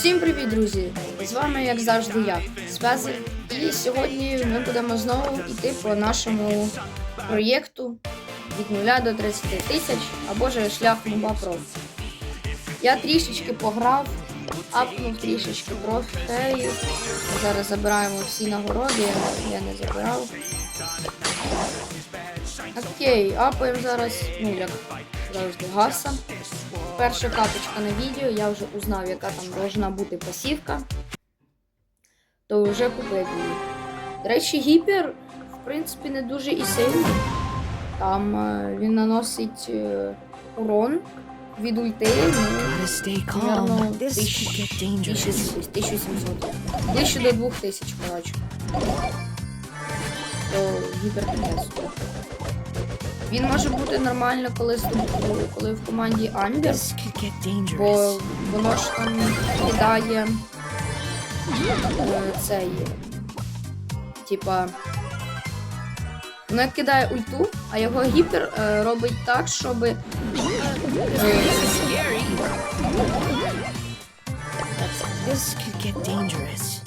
Всім привіт, друзі! З вами, як завжди, я, Связик. І сьогодні ми будемо знову йти по нашому проєкту від 0 до 30 тисяч або же шлях Нуба Про. Я трішечки пограв, апнув трішечки трофеїв. Зараз забираємо всі нагороди, я не забирав. Окей, апаємо зараз, ну як завжди, гаса. Перша каточка на відео, я вже узнав, яка там должна бути пасівка. То вже купив її. До речі, гіпер, в принципі, не дуже і сильний. Там е, він наносить е, урон від ульти, ну, Gotta stay Наверно, calm. This тисяч- could get dangerous. 1600, 1700. 1000 до 2000, коротше. То гіпер капець. Він може бути нормально, коли, з тобою- коли в команді Амбер. Бо воно ж там кидає е, цей. Типа. Воно кидає ульту, а його гіпер е, робить так, щоб. Е, This could get dangerous.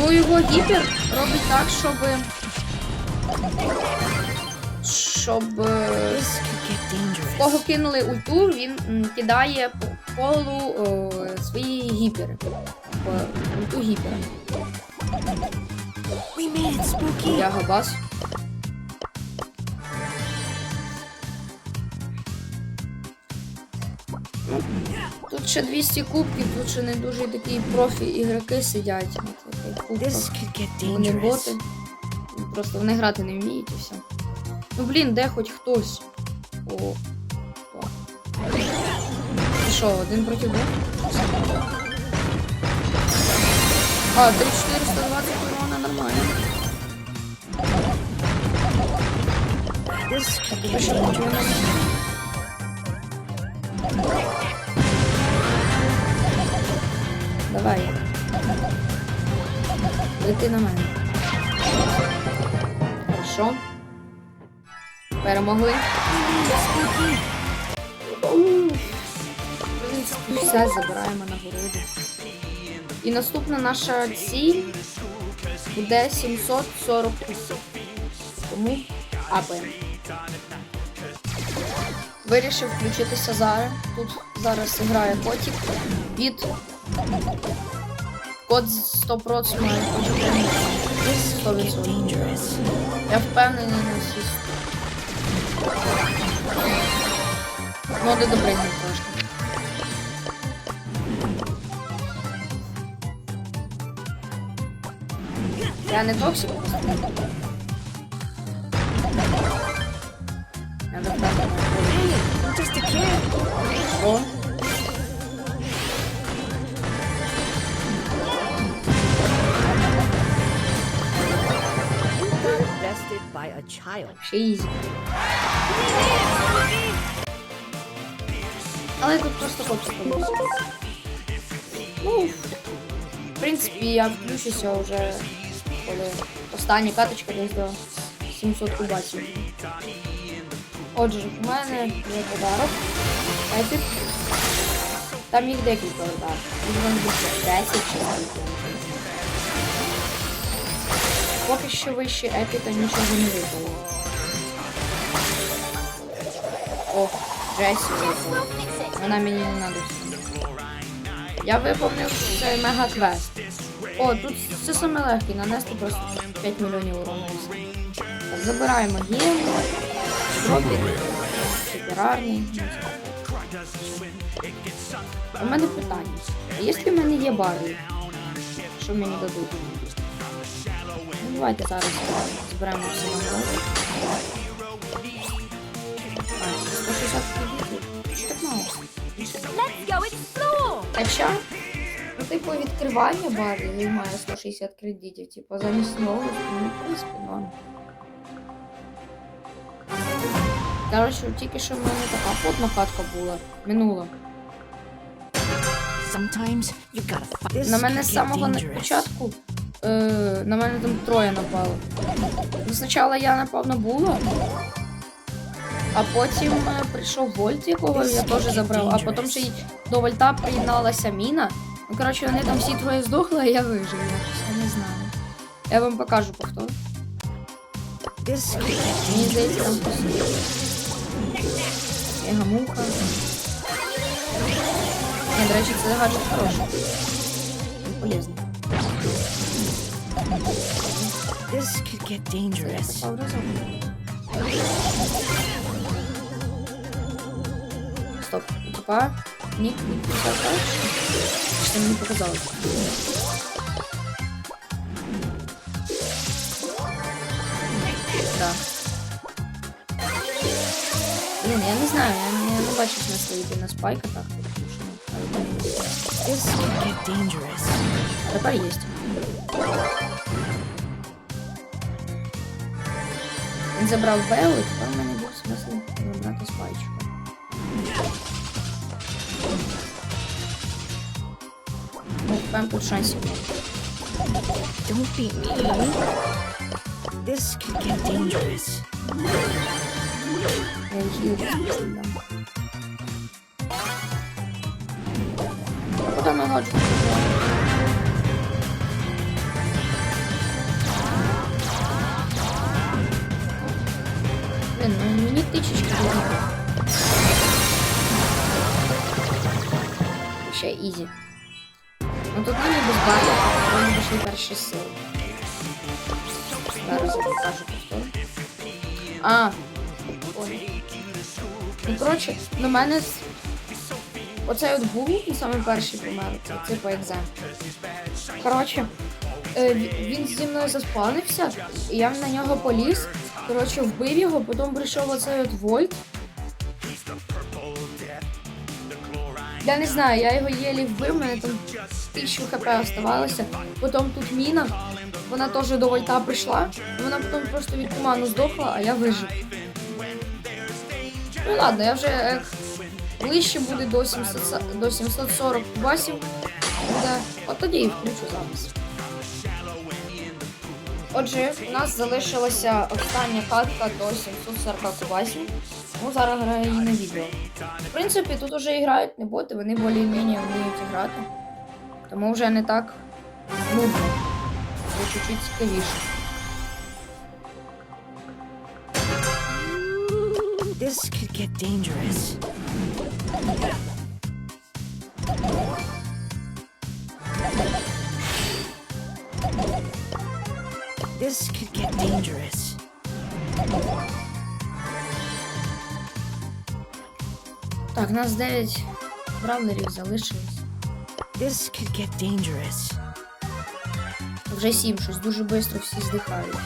Ну, його гіпер робить так, щоб. Щоб. е, get Кого кинули ульту, він кидає по колу о, свої гіпери. Ульту гіпера. We made it, Spooky. Я габас. Тут ще 200 кубків, тут ще не дуже такі профі ігроки сидять This could get Вони боти. Просто вони грати не вміють і все. Ну блін, де хоч хтось. О. О. Що, один проти двох? А, 3420 урона нормально. Ще. Давай. Лети на мене. Хорошо. Перемогли. Все забираємо нагороду. І наступна наша ціль буде 740 тисяч. Тому апаємо. Вирішив включитися зараз. Тут зараз грає котик. Від код 100% має. This 100%. Я впевнений на всі. Ну, не добригнув трошки. Я не токсик. Я a kid. О. Bested by a child. Ще. Але тут просто хлопці. Ну, в принципі, я включуся вже, коли остання каточка десь до 700 кубасів. Отже, у мене є подарок. Епік. Там їх декілька удар. Їх вам більше 10 чи скільки. Поки що вище епіка нічого не випало. О, Джесі випала. Вона мені не надо. Я виповнив цей мега квест. О, тут це саме легкий, нанести просто 5 мільйонів урону. Забираємо суперарний. У мене питання. А якщо в мене є бари, що мені дадуть? Давайте зараз зберемо всі нагороди. А, 160 кредитів. Що так мало? Хоча, ну, типу, відкривання бари займає 160 кредитів, типу, замість нового, ну, в принципі, норм. Короче, тільки що в мене така потна катка була, минула. На мене з самого на початку е, на мене там троє напало. Ну, спочатку я напав на Була, А потім е, прийшов Вольт, якого я теж забрав, а потім ще й до Вольта приєдналася Міна. Ну, коротше, вони там всі троє здохли, а я вижив я не знаю. Я вам покажу повтор. Мені здається, там посудили. Мегамуха. Ні, до речі, це гаджет хороший. Він полезний. This could get dangerous. Разом. Стоп, типа, ник, ник? Чи мені показалось? Да. Блін, я не знаю, я не, бачу смисла йти на спайка так. Але там є. This could get dangerous. А тепер є. Він забрав Беу, і тепер у мене був смисл забрати спайчика. Ну, прям тут шансів. Don't be mean. This could get dangerous. Я їх ми гаджет? Блин, ну мені тичечки. Ще ізі. Ну тут мені без баги, а вони пішли перші сили. Зараз я покажу повтор. А, понял. Ну, коротше, на мене оцей от був, і саме перший помер, типу екзем. Коротше, е, він зі мною заспавнився, і я на нього поліз. Коротше, вбив його, потім прийшов оцей от Вольт. Я не знаю, я його єлі вбив, мене там тисячу хп оставалося. Потім тут міна, вона теж до Вольта прийшла, вона потім просто від туману здохла, а я вижив. Ну ладно, я вже як ближче буде до 700, са- до 740 басів. Буде. От тоді і включу запис. Отже, у нас залишилася остання катка до 740 кубасів. Ну, зараз граю її на відео. В принципі, тут вже і грають не боти, вони більш-менш вміють грати. Тому вже не так нудно. Вже чуть-чуть цікавіше. This could get dangerous. Так, нас 9 бравлерів залишилось. This could get dangerous. Вже 7, щось дуже швидко всі здихають.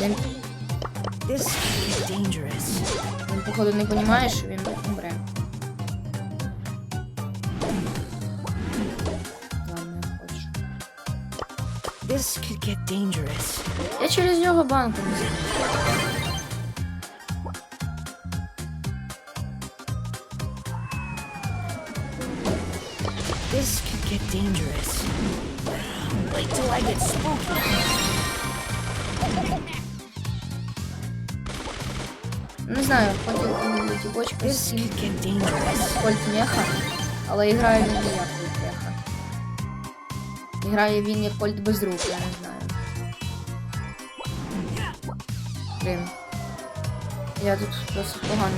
Він, This could get dangerous. він походу не розуміє, що він умре. Ладно, я хочу. This could get dangerous. Я через нього банку не знаю. get dangerous. Wait till I get spooky. Не знаю, ходить тіпочка This з could get dangerous. Кольт Меха, але грає він не як Кольт Меха. Грає він як Кольт без рук, я не знаю. Блін. Я тут досить погано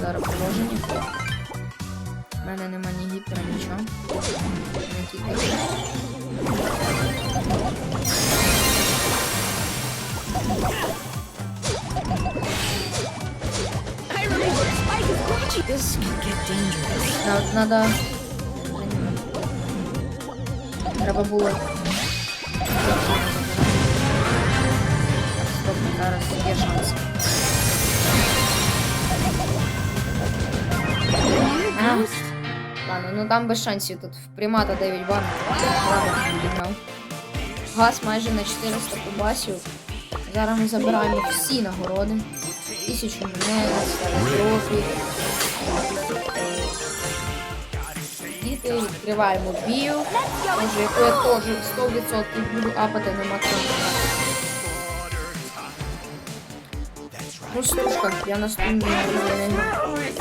зараз положення. У мене нема ні гіпера, нічого. Не тільки. This could get dangerous. Нам надо. Треба було. Стоп, зараз є шанс. А, Ладно, ну там без шансів тут в примата 9 бан. Ладно. Газ майже на 400 кубасів. Зараз ми забираємо всі нагороди. Тисячу монет, трофі. Діти, відкриваємо бію. Може, яку я теж 100% буду апати на максимум. Ну, стружка, я на студії не.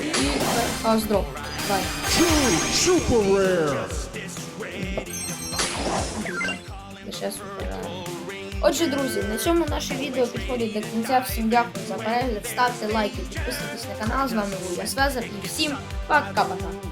І хаос-дроп. Давай. Super rare. Отже, друзі, на цьому наше відео підходить до кінця. Всім дякую за перегляд. Ставте лайки, підписуйтесь на канал. З вами був Свезер і всім пока-пока.